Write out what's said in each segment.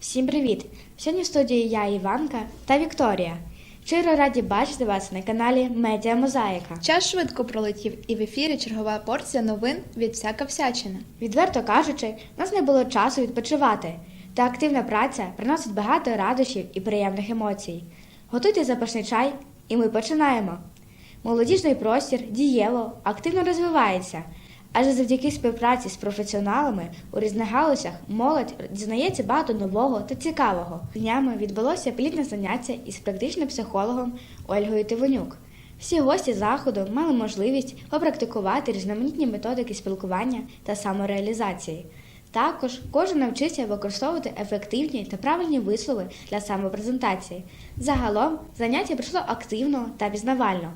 Всім привіт! Сьогодні в студії я, Іванка та Вікторія. Щиро раді бачити вас на каналі Медіа Мозаїка. Час швидко пролетів, і в ефірі чергова порція новин від всяка всячина. Відверто кажучи, у нас не було часу відпочивати, та активна праця приносить багато радощів і приємних емоцій. Готуйте запашний чай, і ми починаємо. Молодіжний простір дієво активно розвивається, адже завдяки співпраці з професіоналами у різних галузях молодь дізнається багато нового та цікавого. Днями відбулося плідне заняття із практичним психологом Ольгою Тивонюк. Всі гості заходу мали можливість попрактикувати різноманітні методики спілкування та самореалізації. Також кожен навчився використовувати ефективні та правильні вислови для самопрезентації. Загалом заняття пройшло активно та пізнавально.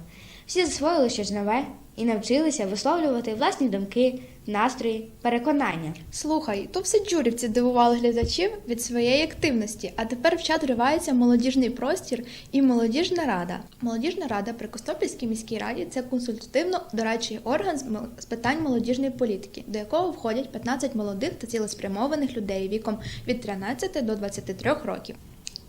Всі засвоїли щось нове і навчилися висловлювати власні думки, настрої, переконання. Слухай, то все джурівці дивували глядачів від своєї активності, а тепер в чат вривається молодіжний простір і молодіжна рада. Молодіжна рада при Костопільській міській раді це консультативно-дорадчий орган з з питань молодіжної політики, до якого входять 15 молодих та цілеспрямованих людей віком від 13 до 23 років.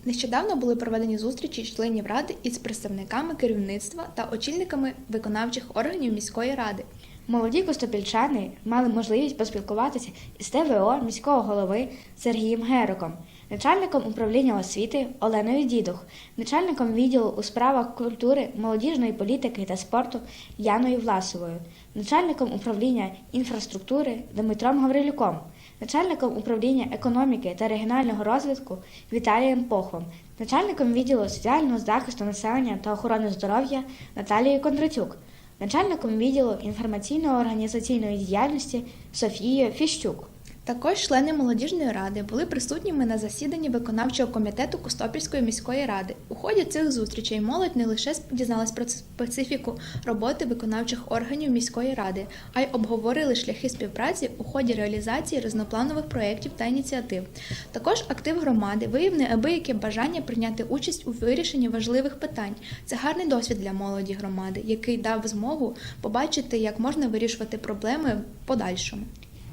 Нещодавно були проведені зустрічі членів ради із представниками керівництва та очільниками виконавчих органів міської ради. Молоді костопільчани мали можливість поспілкуватися із ТВО міського голови Сергієм Героком, начальником управління освіти Оленою Дідух, начальником відділу у справах культури, молодіжної політики та спорту Яною Власовою, начальником управління інфраструктури Дмитром Гаврилюком, начальником управління економіки та регіонального розвитку Віталієм Похвом, начальником відділу соціального захисту населення та охорони здоров'я Наталією Кондратюк, начальником відділу інформаційно-організаційної діяльності Софією Фіщук. Також члени молодіжної ради були присутніми на засіданні виконавчого комітету Костопільської міської ради. У ході цих зустрічей молодь не лише дізналась про специфіку роботи виконавчих органів міської ради, а й обговорили шляхи співпраці у ході реалізації різнопланових проєктів та ініціатив. Також актив громади виявив неабияке бажання прийняти участь у вирішенні важливих питань. Це гарний досвід для молоді громади, який дав змогу побачити, як можна вирішувати проблеми в подальшому.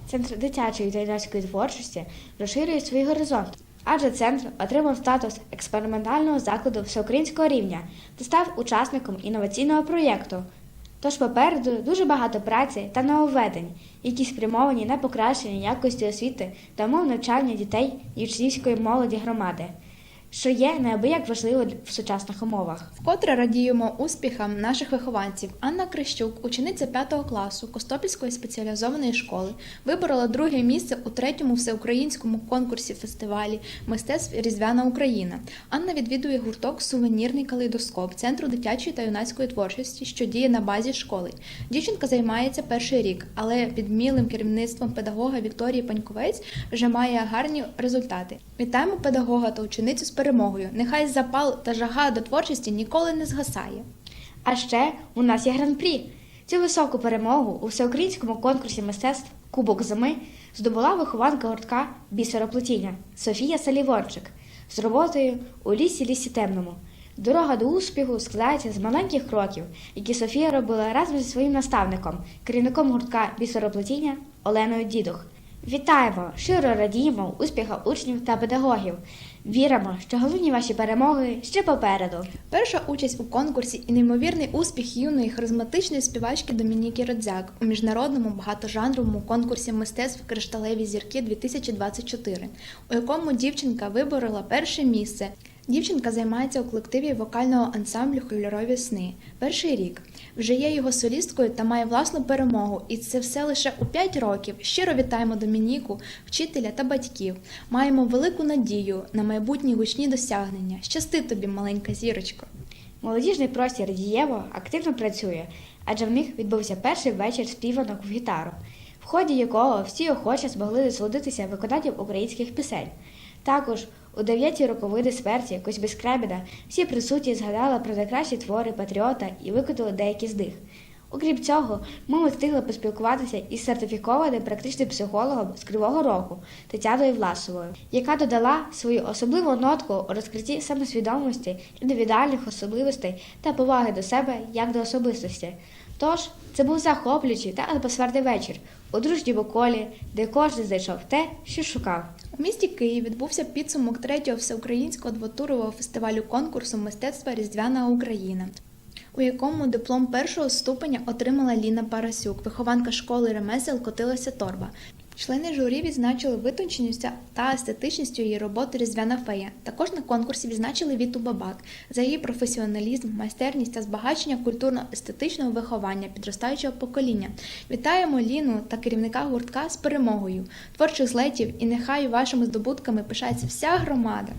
Центр дитячої та юнацької творчості розширює свій горизонт, адже центр отримав статус експериментального закладу всеукраїнського рівня та став учасником інноваційного проєкту. Тож попереду дуже багато праці та нововведень, які спрямовані на покращення якості освіти та умов навчання дітей і учнівської молоді громади, що є неабияк важливо в сучасних умовах. Вкотре радіємо успіхам наших вихованців. Анна Крищук, учениця 5 класу Костопільської спеціалізованої школи, виборола друге місце у третьому всеукраїнському конкурсі фестивалі мистецтв Різдвяна Україна. Анна відвідує гурток Сувенірний калейдоскоп Центру дитячої та юнацької творчості, що діє на базі школи. Дівчинка займається перший рік, але під мілим керівництвом педагога Вікторії Паньковець вже має гарні результати. Вітаємо педагога та ученицю з перемогою. Нехай запал та жага до творчості ніколи не згасає. А ще у нас є гран-прі. Цю високу перемогу у всеукраїнському конкурсі мистецтв Кубок зими здобула вихованка гуртка бісероплетіння Софія Салівончик з роботою у лісі лісі темному. Дорога до успіху складається з маленьких кроків, які Софія робила разом зі своїм наставником, керівником гуртка бісероплетіння Оленою Дідух. Вітаємо! Щиро радіємо успіхам учнів та педагогів. Віримо, що головні ваші перемоги ще попереду. Перша участь у конкурсі і неймовірний успіх юної харизматичної співачки Домініки Родзяк у міжнародному багатожанровому конкурсі мистецтв Кришталеві зірки 2024, у якому дівчинка виборола перше місце. Дівчинка займається у колективі вокального ансамблю Кольорові сни. Перший рік вже є його солісткою та має власну перемогу. І це все лише у 5 років. Щиро вітаємо Домініку, вчителя та батьків. Маємо велику надію на майбутні гучні досягнення. Щасти тобі, маленька зірочко. Молодіжний простір дієво активно працює, адже в них відбувся перший вечір співанок в гітару, в ході якого всі охочі змогли насолодитися виконанням українських пісень. Також у дев'ятій роковини смерті Кузьми Скрябіна всі присутні згадали про найкращі твори патріота і виконали деякі з них. Окрім цього, ми встигли поспілкуватися із сертифікованим практичним психологом з Кривого Рогу Тетяною Власовою, яка додала свою особливу нотку у розкритті самосвідомості, індивідуальних особливостей та поваги до себе як до особистості. Тож це був захоплюючий та атмосферний вечір у дружньому колі, де кожен знайшов те, що шукав. У місті Київ відбувся підсумок третього всеукраїнського двотурового фестивалю конкурсу мистецтва Різдвяна Україна, у якому диплом першого ступеня отримала Ліна Парасюк, вихованка школи ремесел Котилася Торба. Члени журі відзначили витонченістю та естетичністю її роботи Різдвяна фея. Також на конкурсі відзначили Віту Бабак за її професіоналізм, майстерність та збагачення культурно-естетичного виховання підростаючого покоління. Вітаємо Ліну та керівника гуртка з перемогою, творчих злетів і нехай вашими здобутками пишається вся громада.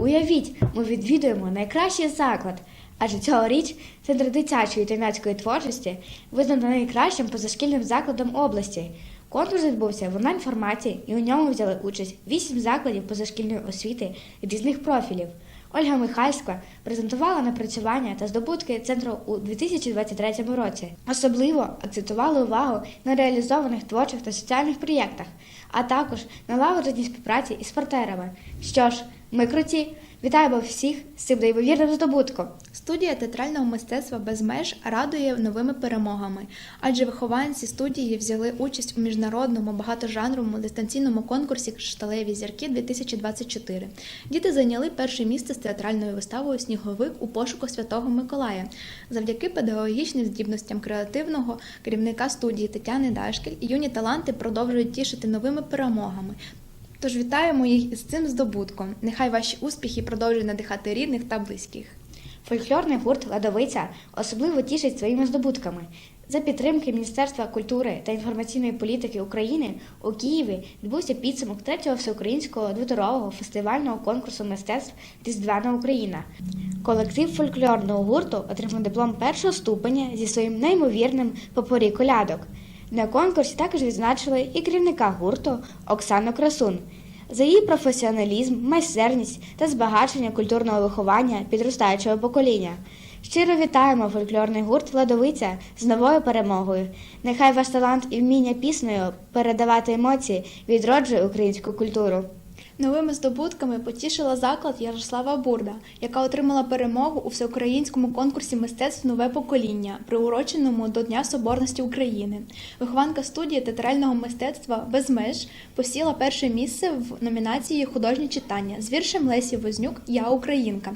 Уявіть, ми відвідуємо найкращий заклад, адже цьогоріч Центр дитячої та юнацької творчості визнано найкращим позашкільним закладом області. Конкурс відбувся в онлайн-форматі, і у ньому взяли участь вісім закладів позашкільної освіти різних профілів. Ольга Михальська презентувала напрацювання та здобутки центру у 2023 році. Особливо акцентували увагу на реалізованих творчих та соціальних проєктах, а також налагодженій співпраці із партнерами. Що ж, ми круті! Вітаємо всіх з цим неймовірним здобутком! Студія театрального мистецтва без меж радує новими перемогами, адже вихованці студії взяли участь у міжнародному багатожанровому дистанційному конкурсі Кришталеві зірки 2024. Діти зайняли перше місце з театральною виставою Сніговик у пошуку Святого Миколая завдяки педагогічним здібностям креативного керівника студії Тетяни Дашкель. Юні таланти продовжують тішити новими перемогами. Тож вітаємо їх із цим здобутком. Нехай ваші успіхи продовжують надихати рідних та близьких. Фольклорний гурт Ладовиця особливо тішить своїми здобутками. За підтримки Міністерства культури та інформаційної політики України у Києві відбувся підсумок третього всеукраїнського двоторового фестивального конкурсу мистецтв Різдвяна Україна. Колектив фольклорного гурту отримав диплом першого ступеня зі своїм неймовірним попорі колядок. На конкурсі також відзначили і керівника гурту Оксану Красун за її професіоналізм, майстерність та збагачення культурного виховання підростаючого покоління. Щиро вітаємо фольклорний гурт Ладовиця з новою перемогою. Нехай ваш талант і вміння піснею передавати емоції відроджує українську культуру. Новими здобутками потішила заклад Ярослава Бурда, яка отримала перемогу у всеукраїнському конкурсі мистецтв Нове покоління, приуроченому до Дня Соборності України. Вихованка студії театрального мистецтва без меж посіла перше місце в номінації Художнє читання з віршем Лесі Вознюк Я Українка.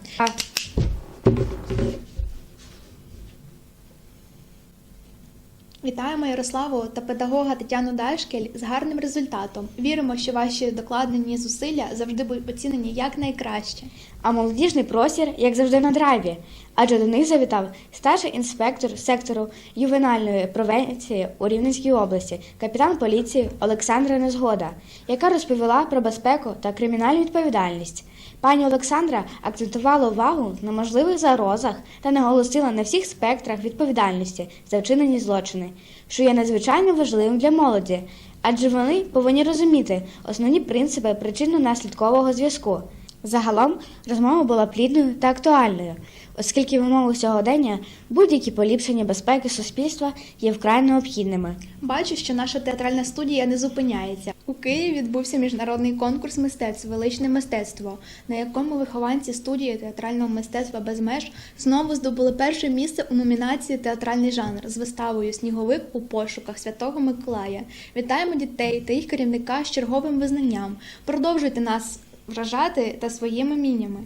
Вітаємо Ярославу та педагога Тетяну Дашкель з гарним результатом. Віримо, що ваші докладені зусилля завжди будуть оцінені як найкраще. А молодіжний простір, як завжди, на драйві, адже до них завітав старший інспектор сектору ювенальної превенції у Рівненській області, капітан поліції Олександра Незгода, яка розповіла про безпеку та кримінальну відповідальність. Пані Олександра акцентувала увагу на можливих загрозах та наголосила на всіх спектрах відповідальності за вчинені злочини, що є надзвичайно важливим для молоді, адже вони повинні розуміти основні принципи причинно-наслідкового зв'язку. Загалом розмова була плідною та актуальною, оскільки в сьогодення будь-які поліпшення безпеки суспільства є вкрай необхідними. Бачу, що наша театральна студія не зупиняється. У Києві відбувся міжнародний конкурс мистецтв Величне мистецтво, на якому вихованці студії театрального мистецтва без меж знову здобули перше місце у номінації Театральний жанр з виставою Сніговик у пошуках Святого Миколая. Вітаємо дітей та їх керівника з черговим визнанням. Продовжуйте нас вражати та своїми мінями.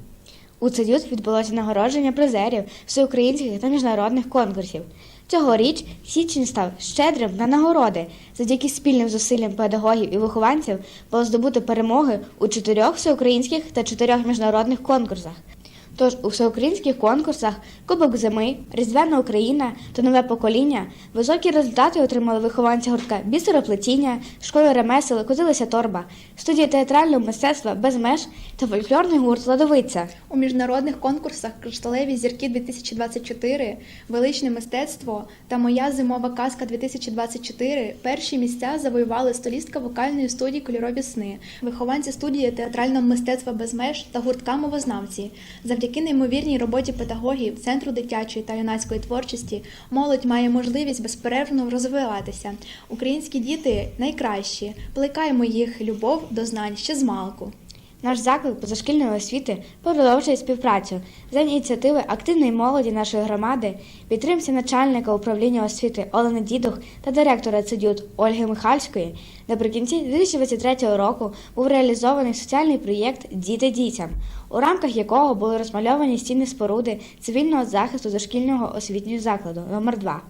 У Цедюс відбулося нагородження призерів всеукраїнських та міжнародних конкурсів. Цьогоріч січень став щедрим на нагороди. Завдяки спільним зусиллям педагогів і вихованців було здобути перемоги у чотирьох всеукраїнських та чотирьох міжнародних конкурсах. Тож у всеукраїнських конкурсах Кубок зими, Різдвяна Україна та нове покоління високі результати отримали вихованці гуртка бісероплетіння, школи ремесел Козилися торба, студія театрального мистецтва без меж та фольклорний гурт Ладовиця. У міжнародних конкурсах Кришталеві зірки 2024, Величне мистецтво та Моя зимова казка 2024 перші місця завоювали столістка вокальної студії Кольорові сни, вихованці студії театрального мистецтва без меж та гуртка мовознавці. Завдяки неймовірній роботі педагогів Центру дитячої та юнацької творчості молодь має можливість безперервно розвиватися. Українські діти найкращі. Плекаємо їх любов до знань ще з малку. Наш заклад позашкільної освіти продовжує співпрацю за ініціативи активної молоді нашої громади, підтримці начальника управління освіти Олени Дідух та директора ЦИДЮТ Ольги Михальської. Наприкінці 2023 року був реалізований соціальний проєкт Діти дітям, у рамках якого були розмальовані стіни споруди цивільного захисту дошкільного освітнього закладу номер 2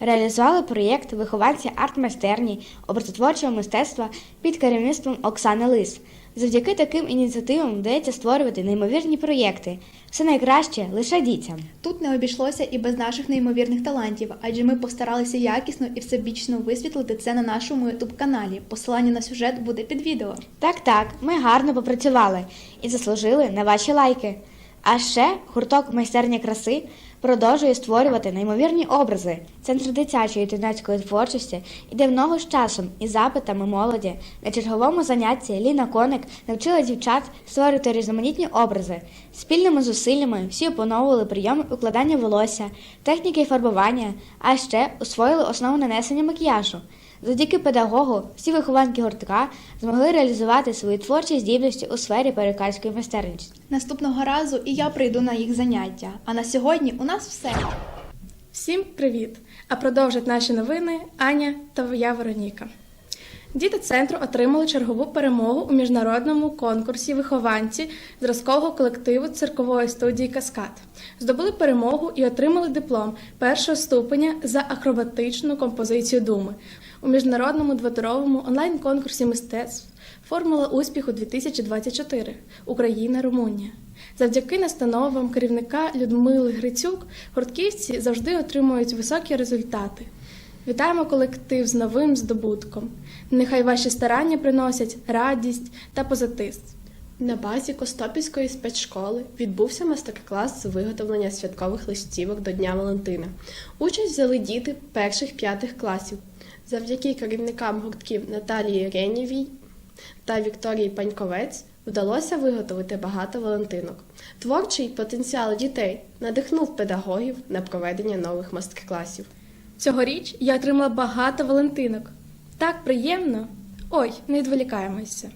Реалізували проєкт вихованці арт-майстерні образотворчого мистецтва під керівництвом Оксани Лис. Завдяки таким ініціативам вдається створювати неймовірні проєкти. Все найкраще лише дітям. Тут не обійшлося і без наших неймовірних талантів, адже ми постаралися якісно і всебічно висвітлити це на нашому youtube каналі. Посилання на сюжет буде під відео. Так, так, ми гарно попрацювали і заслужили на ваші лайки. А ще гурток майстерня краси продовжує створювати неймовірні образи. Центр дитячої та юнацької творчості іде в ногу з часом і запитами молоді. На черговому занятті Ліна Коник навчила дівчат створити різноманітні образи. Спільними зусиллями всі опановували прийоми укладання волосся, техніки фарбування, а ще освоїли основу нанесення макіяжу. Завдяки педагогу всі вихованки гуртка змогли реалізувати свої творчі здібності у сфері перекальської майстерності. Наступного разу і я прийду на їх заняття. А на сьогодні у нас все. Всім привіт! А продовжать наші новини Аня та я Вероніка. Діти центру отримали чергову перемогу у міжнародному конкурсі вихованці зразкового колективу циркової студії Каскад. Здобули перемогу і отримали диплом першого ступеня за акробатичну композицію Думи у міжнародному двотуровому онлайн-конкурсі мистецтв Формула успіху 2024 Україна Румунія. Завдяки настановам керівника Людмили Грицюк гуртківці завжди отримують високі результати. Вітаємо колектив з новим здобутком. Нехай ваші старання приносять радість та позитив. На базі Костопільської спецшколи відбувся майстер-клас з виготовлення святкових листівок до Дня Валентина. Участь взяли діти перших п'ятих класів. Завдяки керівникам гуртків Наталії Ренєвій та Вікторії Паньковець вдалося виготовити багато валентинок. Творчий потенціал дітей надихнув педагогів на проведення нових мастер-класів. Цьогоріч я отримала багато валентинок. Так приємно. Ой, не відволікаємося.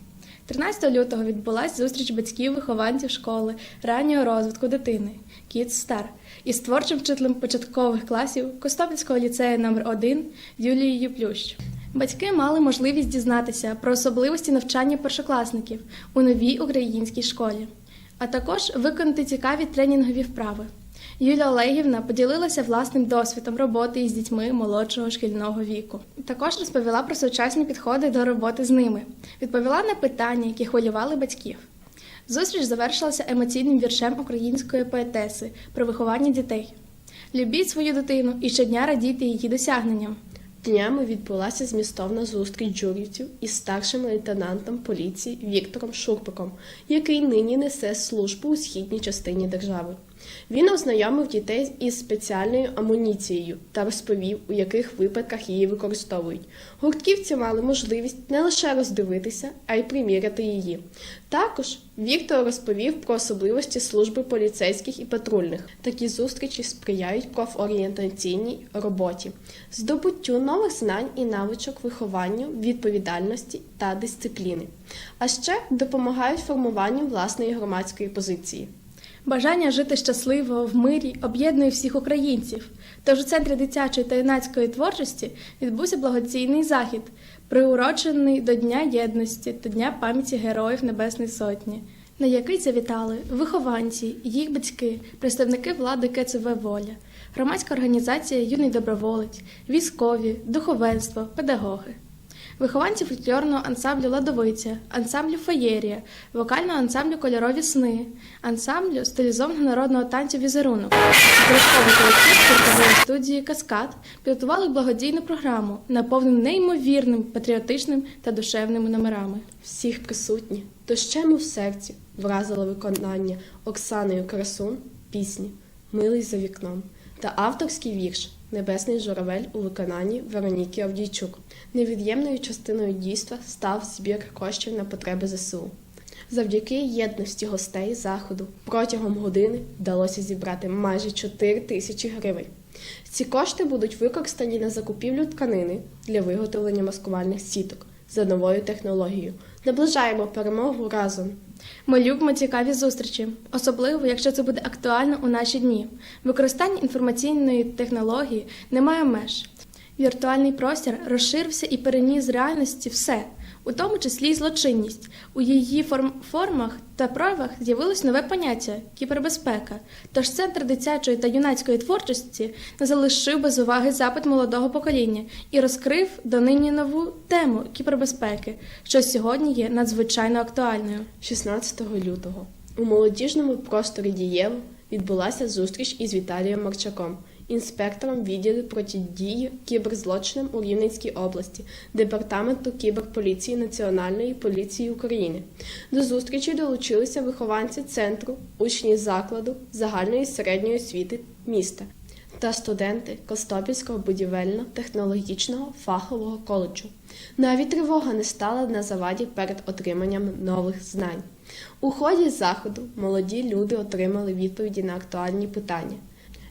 13 лютого відбулася зустріч батьків-вихованців школи раннього розвитку дитини Kids Star із творчим вчителем початкових класів Костопільського ліцею номер 1 Юлією Плющ. Батьки мали можливість дізнатися про особливості навчання першокласників у новій українській школі, а також виконати цікаві тренінгові вправи. Юлія Олегівна поділилася власним досвідом роботи із дітьми молодшого шкільного віку. Також розповіла про сучасні підходи до роботи з ними, відповіла на питання, які хвилювали батьків. Зустріч завершилася емоційним віршем української поетеси про виховання дітей. Любіть свою дитину і щодня радійте її досягненням. Днями відбулася змістовна зустріч журівців із старшим лейтенантом поліції Віктором Шурпиком, який нині несе службу у східній частині держави. Він ознайомив дітей із спеціальною амуніцією та розповів, у яких випадках її використовують. Гуртківці мали можливість не лише роздивитися, а й приміряти її. Також Віктор розповів про особливості служби поліцейських і патрульних. Такі зустрічі сприяють профорієнтаційній роботі, здобуттю нових знань і навичок вихованню, відповідальності та дисципліни, а ще допомагають формуванню власної громадської позиції. Бажання жити щасливо в мирі об'єднує всіх українців. Тож у центрі дитячої та юнацької творчості відбувся благоційний захід, приурочений до Дня єдності та Дня пам'яті Героїв Небесної Сотні, на який завітали вихованці, їх батьки, представники влади КЦВ Воля, громадська організація Юний доброволець, військові, духовенство, педагоги. Вихованці фольклорного ансамблю Ладовиця, ансамблю Феєрія, вокального ансамблю Кольорові сни, ансамблю стилізованого народного танцю Візерунок, зразковий колектив циркової студії Каскад підготували благодійну програму, наповнену неймовірним патріотичним та душевними номерами. Всіх присутні дощем у серці вразило виконання Оксаною Красун пісні Милий за вікном та авторський вірш Небесний журавель у виконанні Вероніки Авдійчук. Невід'ємною частиною дійства став збір коштів на потреби ЗСУ. Завдяки єдності гостей заходу протягом години вдалося зібрати майже 4 тисячі гривень. Ці кошти будуть використані на закупівлю тканини для виготовлення маскувальних сіток за новою технологією. Наближаємо перемогу разом. Ми любимо цікаві зустрічі, особливо якщо це буде актуально у наші дні. Використання інформаційної технології не має меж. Віртуальний простір розширився і переніс реальності все, у тому числі й злочинність. У її форм- формах та проявах з'явилось нове поняття кібербезпека. Тож центр дитячої та юнацької творчості не залишив без уваги запит молодого покоління і розкрив донині нову тему кібербезпеки, що сьогодні є надзвичайно актуальною. 16 лютого у молодіжному просторі Дієво відбулася зустріч із Віталієм Марчаком, інспектором відділу протидії кіберзлочинам у Рівненській області, департаменту кіберполіції Національної поліції України. До зустрічі долучилися вихованці центру, учні закладу загальної середньої освіти міста та студенти Костопільського будівельно-технологічного фахового коледжу. Навіть тривога не стала на заваді перед отриманням нових знань. У ході заходу молоді люди отримали відповіді на актуальні питання,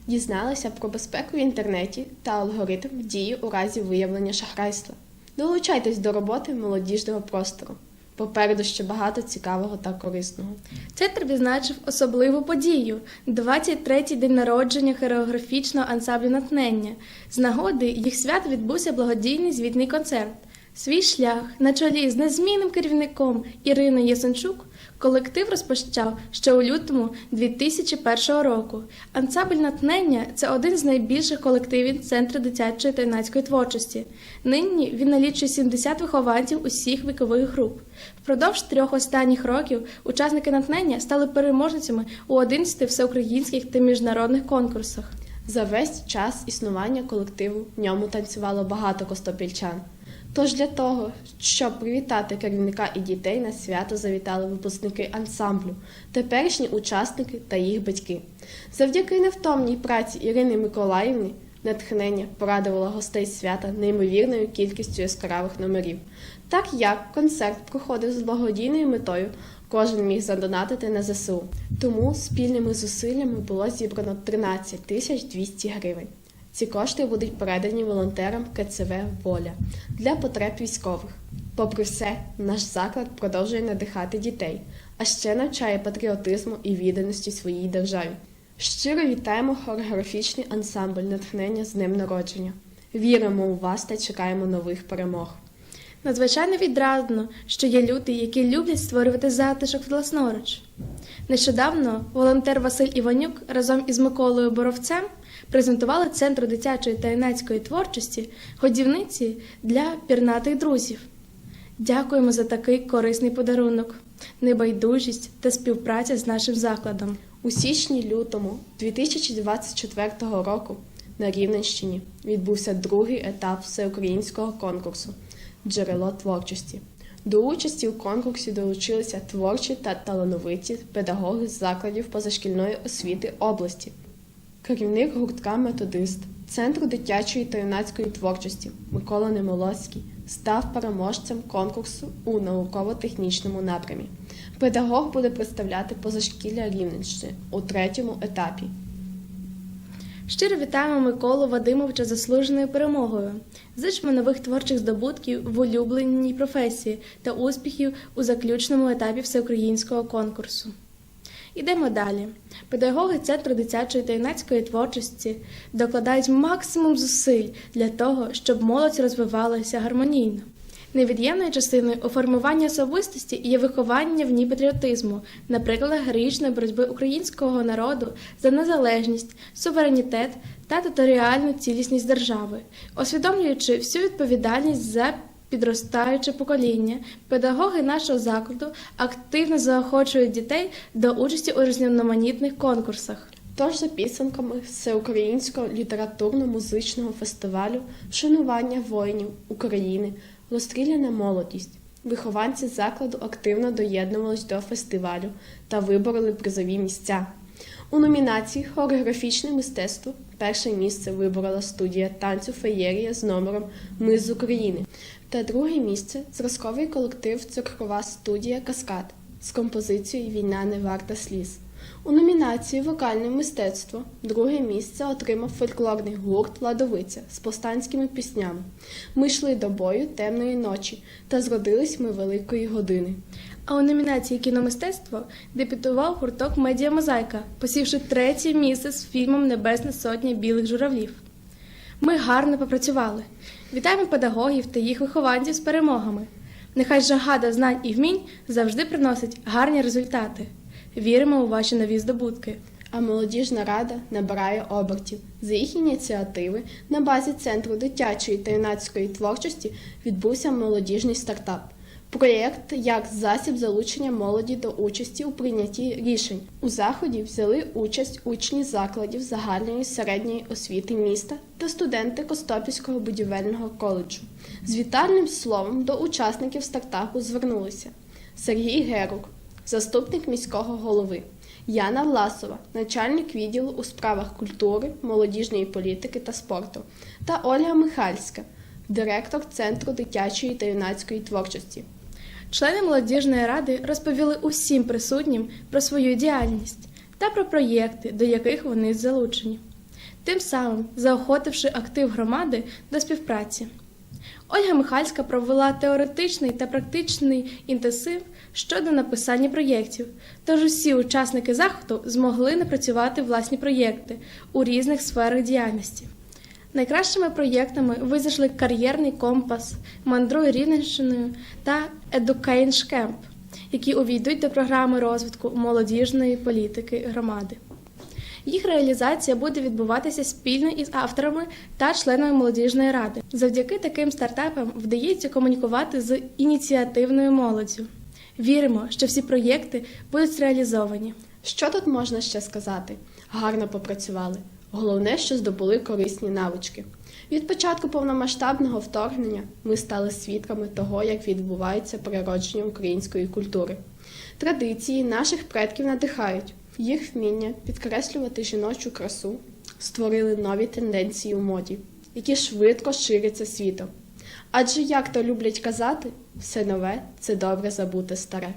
дізналися про безпеку в інтернеті та алгоритм дії у разі виявлення шахрайства. Долучайтесь до роботи молодіжного простору. Попереду ще багато цікавого та корисного. Центр відзначив особливу подію 23-й день народження хореографічного ансамблю натхнення. З нагоди їх свят відбувся благодійний звітний концерт. Свій шлях на чолі з незмінним керівником Іриною Ясенчук колектив розпочав ще у лютому 2001 року. Ансамбль натхнення це один з найбільших колективів Центру дитячої та юнацької творчості. Нині він налічує 70 вихованців усіх вікових груп. Впродовж трьох останніх років учасники натхнення стали переможницями у 11 всеукраїнських та міжнародних конкурсах. За весь час існування колективу в ньому танцювало багато костопільчан. Тож для того, щоб привітати керівника і дітей на свято завітали випускники ансамблю, теперішні учасники та їх батьки. Завдяки невтомній праці Ірини Миколаївни натхнення порадувало гостей свята неймовірною кількістю яскравих номерів. Так як концерт проходив з благодійною метою, кожен міг задонатити на ЗСУ. Тому спільними зусиллями було зібрано 13 тисяч 200 гривень. Ці кошти будуть передані волонтерам КЦВ Воля для потреб військових. Попри все, наш заклад продовжує надихати дітей, а ще навчає патріотизму і відданості своїй державі. Щиро вітаємо хореографічний ансамбль натхнення з днем народження. Віримо у вас та чекаємо нових перемог. Надзвичайно відрадно, що є люди, які люблять створювати затишок власноруч. Нещодавно волонтер Василь Іванюк разом із Миколою Боровцем презентували Центру дитячої та юнацької творчості годівниці для пірнатих друзів. Дякуємо за такий корисний подарунок, небайдужість та співпраця з нашим закладом. У січні-лютому 2024 року на Рівненщині відбувся другий етап всеукраїнського конкурсу Джерело творчості. До участі у конкурсі долучилися творчі та талановиті педагоги з закладів позашкільної освіти області. Керівник гуртка Методист Центру дитячої та юнацької творчості Микола Немолоцький став переможцем конкурсу у науково-технічному напрямі. Педагог буде представляти позашкілля Рівненщини у третьому етапі. Щиро вітаємо Миколу Вадимовича заслуженою перемогою. Зичимо нових творчих здобутків в улюбленій професії та успіхів у заключному етапі всеукраїнського конкурсу. Ідемо далі. Педагоги Центру дитячої та юнацької творчості докладають максимум зусиль для того, щоб молодь розвивалася гармонійно. Невід'ємною частиною у формуванні особистості є виховання в ній патріотизму, на прикладах героїчної боротьби українського народу за незалежність, суверенітет та територіальну цілісність держави, усвідомлюючи всю відповідальність за підростаюче покоління, педагоги нашого закладу активно заохочують дітей до участі у різноманітних конкурсах. Тож, за підсумками всеукраїнського літературно-музичного фестивалю Вшанування воїнів України, розстріляна молодість. Вихованці закладу активно доєднувались до фестивалю та вибороли призові місця. У номінації Хореографічне мистецтво перше місце виборола студія танцю Феєрія з номером Ми з України та друге місце зразковий колектив Циркова студія Каскад з композицією Війна не варта сліз. У номінації Вокальне мистецтво друге місце отримав фольклорний гурт Ладовиця з повстанськими піснями. Ми йшли до бою темної ночі та зродились ми великої години. А у номінації кіномистецтво дебютував гурток Медіа Мозаїка, посівши третє місце з фільмом Небесна сотня білих журавлів. Ми гарно попрацювали. Вітаємо педагогів та їх вихованців з перемогами. Нехай жага до знань і вмінь завжди приносить гарні результати. Віримо у ваші нові здобутки. А молодіжна рада набирає обертів. За їх ініціативи на базі Центру дитячої та юнацької творчості відбувся молодіжний стартап. Проєкт як засіб залучення молоді до участі у прийнятті рішень. У заході взяли участь учні закладів загальної середньої освіти міста та студенти Костопільського будівельного коледжу. З вітальним словом до учасників стартапу звернулися Сергій Герук, заступник міського голови, Яна Власова, начальник відділу у справах культури, молодіжної політики та спорту, та Ольга Михальська, директор Центру дитячої та юнацької творчості. Члени молодіжної ради розповіли усім присутнім про свою діяльність та про проєкти, до яких вони залучені, тим самим заохотивши актив громади до співпраці. Ольга Михальська провела теоретичний та практичний інтенсив щодо написання проєктів, тож усі учасники заходу змогли напрацювати власні проєкти у різних сферах діяльності. Найкращими проєктами визначили кар'єрний компас, мандруй Рівненщиною та Education які увійдуть до програми розвитку молодіжної політики громади. Їх реалізація буде відбуватися спільно із авторами та членами молодіжної ради. Завдяки таким стартапам вдається комунікувати з ініціативною молоддю. Віримо, що всі проєкти будуть реалізовані. Що тут можна ще сказати? Гарно попрацювали. Головне, що здобули корисні навички. Від початку повномасштабного вторгнення ми стали свідками того, як відбувається природження української культури. Традиції наших предків надихають, їх вміння підкреслювати жіночу красу, створили нові тенденції у моді, які швидко ширяться світом. Адже, як то люблять казати, все нове це добре забути старе.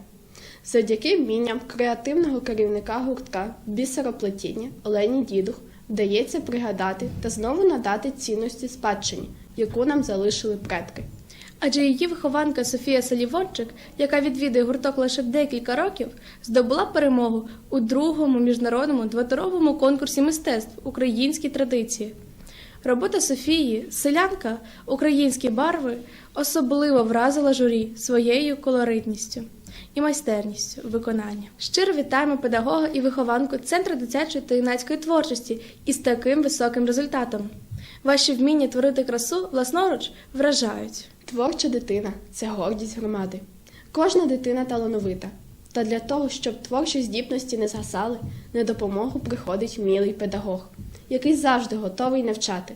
Завдяки вмінням креативного керівника гуртка бісероплетіння Олені Дідух вдається пригадати та знову надати цінності спадщині, яку нам залишили предки. Адже її вихованка Софія Салівончик, яка відвідує гурток лише декілька років, здобула перемогу у другому міжнародному двоторовому конкурсі мистецтв Українські традиції. Робота Софії, селянка, українські барви особливо вразила журі своєю колоритністю і майстерністю виконання. Щиро вітаємо педагога і вихованку Центру дитячої та юнацької творчості із таким високим результатом. Ваші вміння творити красу власноруч вражають. Творча дитина це гордість громади. Кожна дитина талановита. Та для того, щоб творчі здібності не згасали, на допомогу приходить вмілий педагог, який завжди готовий навчати.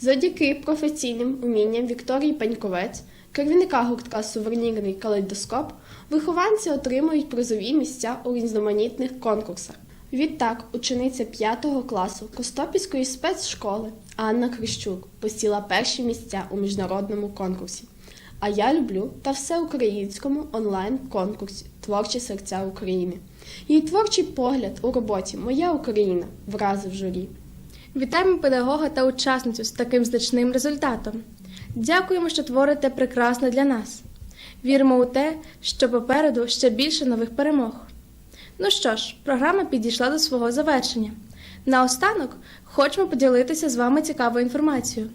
Завдяки професійним умінням Вікторії Паньковець, керівника гуртка Сувенірний калейдоскоп, вихованці отримують призові місця у різноманітних конкурсах. Відтак, учениця 5 класу Костопільської спецшколи Анна Крищук посіла перші місця у міжнародному конкурсі. А я люблю та всеукраїнському онлайн-конкурсі Творчі серця України. Її творчий погляд у роботі Моя Україна вразив журі. Вітаємо педагога та учасницю з таким значним результатом. Дякуємо, що творите прекрасно для нас. Віримо у те, що попереду ще більше нових перемог. Ну що ж, програма підійшла до свого завершення. Наостанок хочемо поділитися з вами цікавою інформацією.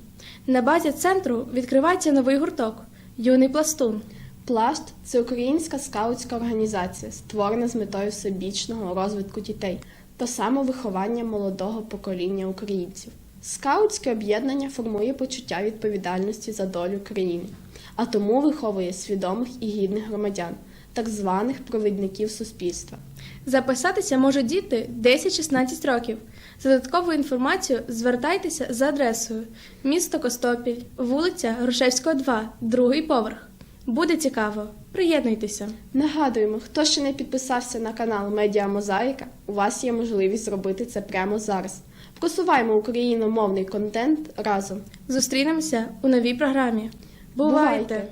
На базі центру відкривається новий гурток Юний пластун. Пласт це українська скаутська організація, створена з метою всебічного розвитку дітей та самовиховання молодого покоління українців. Скаутське об'єднання формує почуття відповідальності за долю країни, а тому виховує свідомих і гідних громадян, так званих провідників суспільства. Записатися можуть діти 10-16 років. За додатковою інформацією звертайтеся за адресою місто Костопіль, вулиця Грушевського, 2, другий поверх. Буде цікаво. Приєднуйтеся. Нагадуємо, хто ще не підписався на канал Медіа Мозаїка, у вас є можливість зробити це прямо зараз. Просуваємо україномовний контент разом. Зустрінемося у новій програмі. Бувайте!